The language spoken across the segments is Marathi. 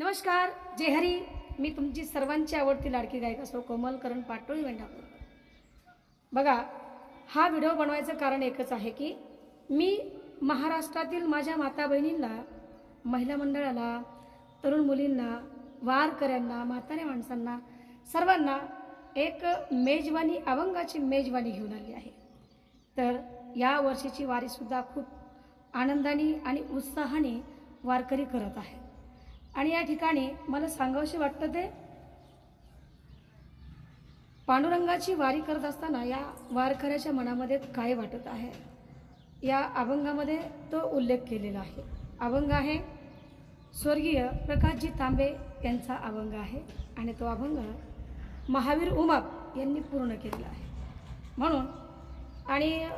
नमस्कार जय हरी. मी तुमची सर्वांची आवडती लाडकी गायिका सो कोमल करण पाटोळी वेंढापूर. बघा हा व्हिडिओ बनवायचं कारण एकच आहे की मी महाराष्ट्रातील माझ्या माता बहिणींना महिला मंडळाला तरुण मुलींना वारकऱ्यांना म्हाताऱ्या माणसांना सर्वांना एक मेजवानी अभंगाची मेजवानी घेऊन आली आहे. तर या वर्षीची वारीसुद्धा खूप आनंदाने आणि उत्साहाने वारकरी करत आहे. आणि या ठिकाणी मला सांगावंसे वाटतं ते पांडुरंगाची वारी करत असताना या वारकऱ्याच्या मनामध्ये काय वाटत आहे? या अभंगामध्ये तो उल्लेख केलेला आहे. अभंग आहे स्वर्गीय प्रकाशजी तांबे यांचा अभंग आहे आणि तो अभंग महावीर उमाप यांनी पूर्ण केलेला आहे. म्हणून आणि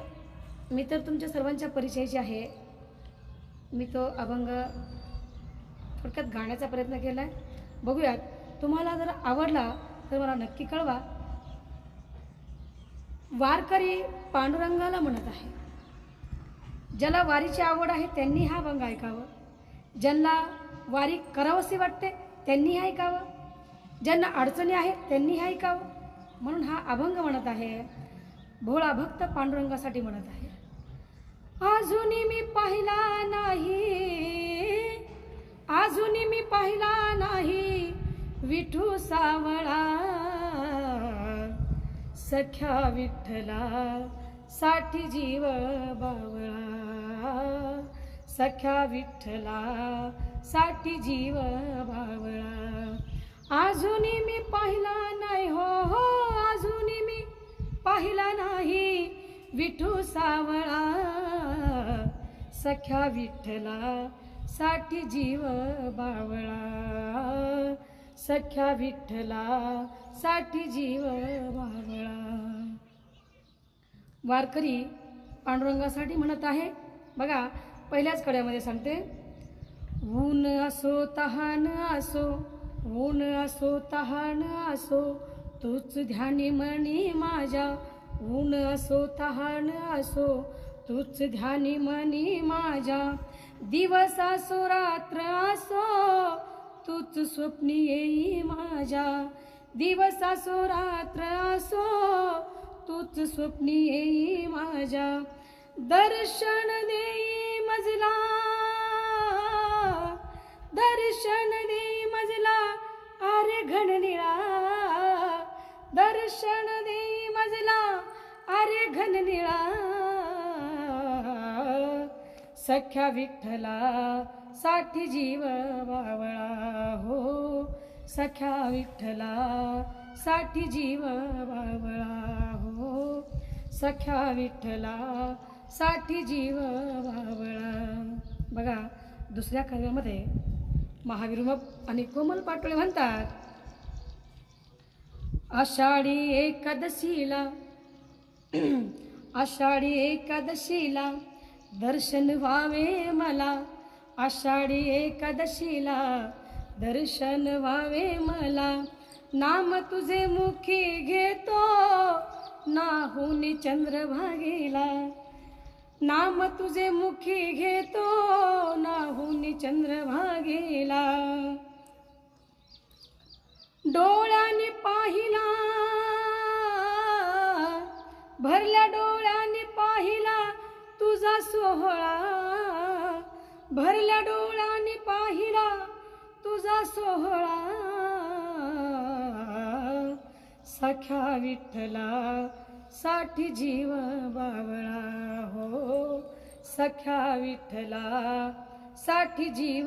मी तर तुमच्या सर्वांच्या परिचयाची आहे मी तो अभंग थोडक्यात गाण्याचा प्रयत्न केला आहे बघूयात. तुम्हाला जर आवडला तर मला नक्की कळवा. वारकरी पांडुरंगाला म्हणत आहे. ज्याला वारीची आवड आहे त्यांनी हा अभंग ऐकावं. ज्यांना वारी करावंसे वाटते त्यांनी हे ऐकावं. ज्यांना अडचणी आहेत त्यांनी हे ऐकावं. म्हणून हा अभंग म्हणत आहे. भोळा भक्त पांडुरंगासाठी म्हणत आहे. अजूनही मी पाहिला नाही. अजून मी पाहिला नाही. विठू सावळा. सख्या विठ्ठला. साठी जीव बावळा. सख्या विठ्ठला. साठी जीव बावळा. अजूनही मी पाहिला नाही. हो हो अजून मी पाहिला नाही. विठू सावळा. सख्या विठ्ठला. साठी जीव बावळा. सख्या विठ्ठला साठी जीव बावळा. वारकरी पांडुरंगासाठी म्हणत आहे. बघा पहिल्याच कड्यामध्ये सांगते. ऊन असो तहान असो ऊन असो तहान असो तूच ध्यानी मनी माझ्या. ऊन असो तहान असो तूच ध्यानी मनी माझ्या. दिवस असो रात्र असो तूच स्वप्नी येई माझ्या. दिवस असो रात्र असो तूच स्वप्नी येई माझ्या. दर्शन देई मजला दर्शन देई मजला आरे घननिळा दर्शन देई मजला अरे घननिळा सख्या विठ्ठला साठी जीव बावळा हो. सख्या विठ्ठला साठी जीव बावळा हो. सख्या विठ्ठला साठी जीव बावळा. बघा दुसऱ्या काव्यामध्ये महावीर आणि कोमल पाटोळे म्हणतात आषाढी एकादशीला आषाढी एकादशीला दर्शन व्हावे मला आषाढी एकादशीला. दर्शन व्हावे मला नाम तुझे मुखी घेतो. नाहुनी चंद्रभागेला. नाम तुझे मुखी घेतो नाहुनी चंद्रभागेला. डोळ्याने पाहिला भरल्या डोळ्याने पाहिला तुझा सोहळा. भरल्या डोळ्याने पाहिला तुझा सोहळा. सख्या विठ्ठला साठी जीव बावळा हो. सख्या विठ्ठला साठी जीव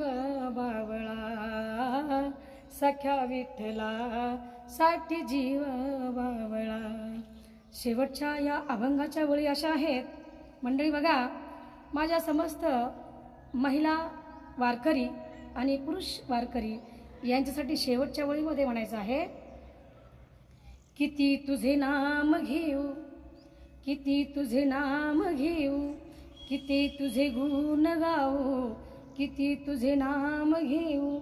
बावळा. सख्या विठ्ठला साठी जीव बावळा. शेवटच्या या अभंगाच्या वळी अशा आहेत. मंडळी बघा माझ्या समस्त महिला वारकरी आणि पुरुष वारकरी यांच्यासाठी शेवटच्या वळीमध्ये म्हणायचं आहे किती तुझे नाम घेऊ किती तुझे नाम घेऊ किती तुझे गुण गाऊ किती तुझे नाम घेऊ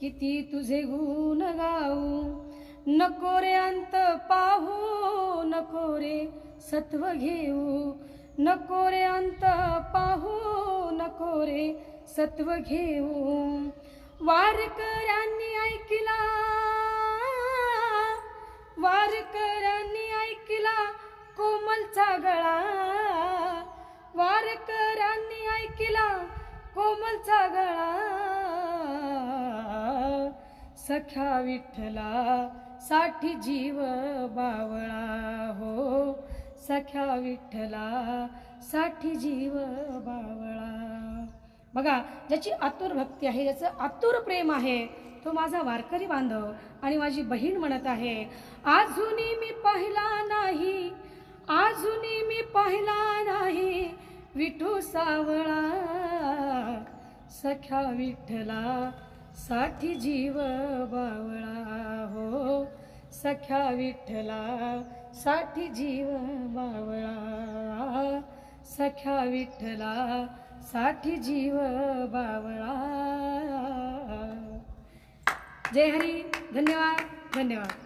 किती तुझे गुण गाऊ. नको रे अंत पाहू नको रे सत्व घेऊ नको रे अंत पाहू नको रे सत्व घेऊ वारकऱ्यांनी ऐकला वारकऱ्यांनी ऐकला कोमलचा गळा. वारकऱ्यांनी ऐकला कोमलचा गळा. सख्या विठ्ठला साठी जीव बावळा हो. सख्या विठ्ठला साठी जीव बावळा. बघा ज्याची आतुर भक्ती आहे ज्याचं आतुर प्रेम आहे तो माझा वारकरी बांधव आणि माझी बहीण म्हणत आहे. अजूनही मी पाहिला नाही अजूनही मी पाहिला नाही विठू सावळा. सख्या विठ्ठला साठी जीव बावळा. हो सख्या विठ्ठला साठी जीव बावळा. सख्या विठ्ठला साठी जीव बावळा. जय हरी धन्यवाद धन्यवाद.